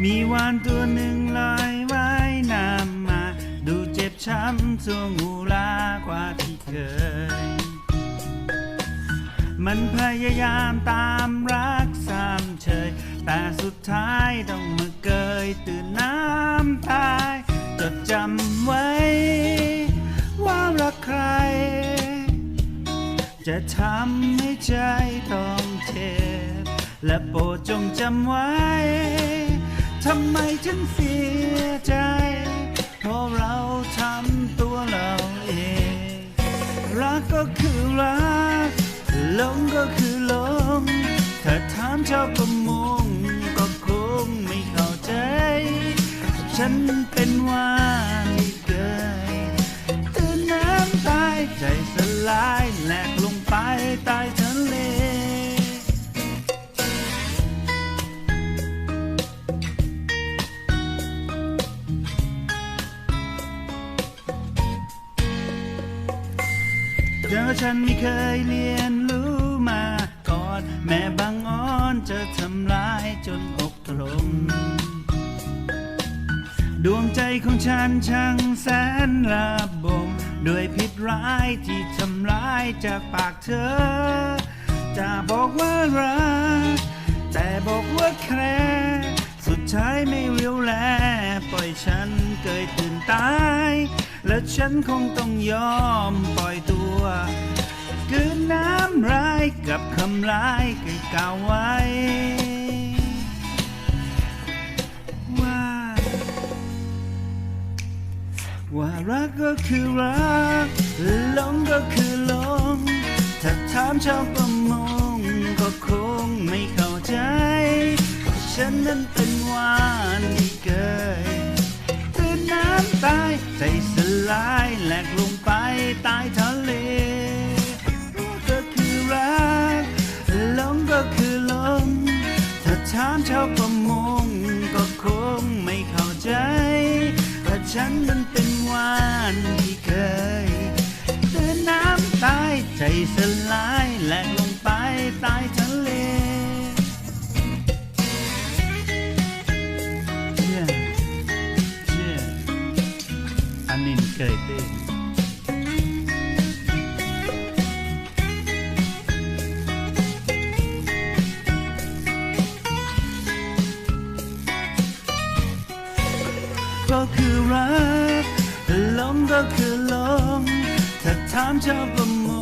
มีวานตัวหนึ่งลอยว่ายน้ำมา ดูเจ็บช้ำตัวงูลากว่าที่เคย มันพยายามตามรักสามเชยแต่สุดท้ายต้องมาเกยตื่นน้ำตายจดจำไว้ ว่ารักใคร จะทำให้ใจต้องเจ็บและโปรดจงจำไว้ ทำไมฉันเสียใจเพราะเราทำตัวเราเอง รักก็คือรักหลงก็คือหลง ถ้าถามชาวประมงก็คงไม่เข้าใจ ฉันเป็นว่า เธอฉันไม่เคยเรียนรู้มาก่อน แม่บางอ้อนจะทำร้ายจนอกถลงดวงใจของฉันช่างแสนระบมด้วยพิษร้ายที่ทำร้ายจากปากเธอ จะบอกว่ารัก แต่บอกว่าแคร์สุดท้ายไม่เรียวแล ปล่อยฉันเกยตื่นตาย และฉันคงต้องยอมปล่อยตัวำร้ายเคยกล่าวไว้ ว่า ว่ารักก็คือรักหลงก็คือหลง ถ้าถามชาวประมงก็คงไม่เข้าใจฉันนั้นเป็นวานที่เกยตื่นน้ำตายใจสลายแหลกลงไปใต้ทะเล ฉันเป็นวานที่เคยเดินน้ำตายใจสลายและลงไปใต้ทะเลเชื่อเชื่ออันนี้เคยเต้ ก็คือรักลมก็คือลม ถ้าถามชาประมง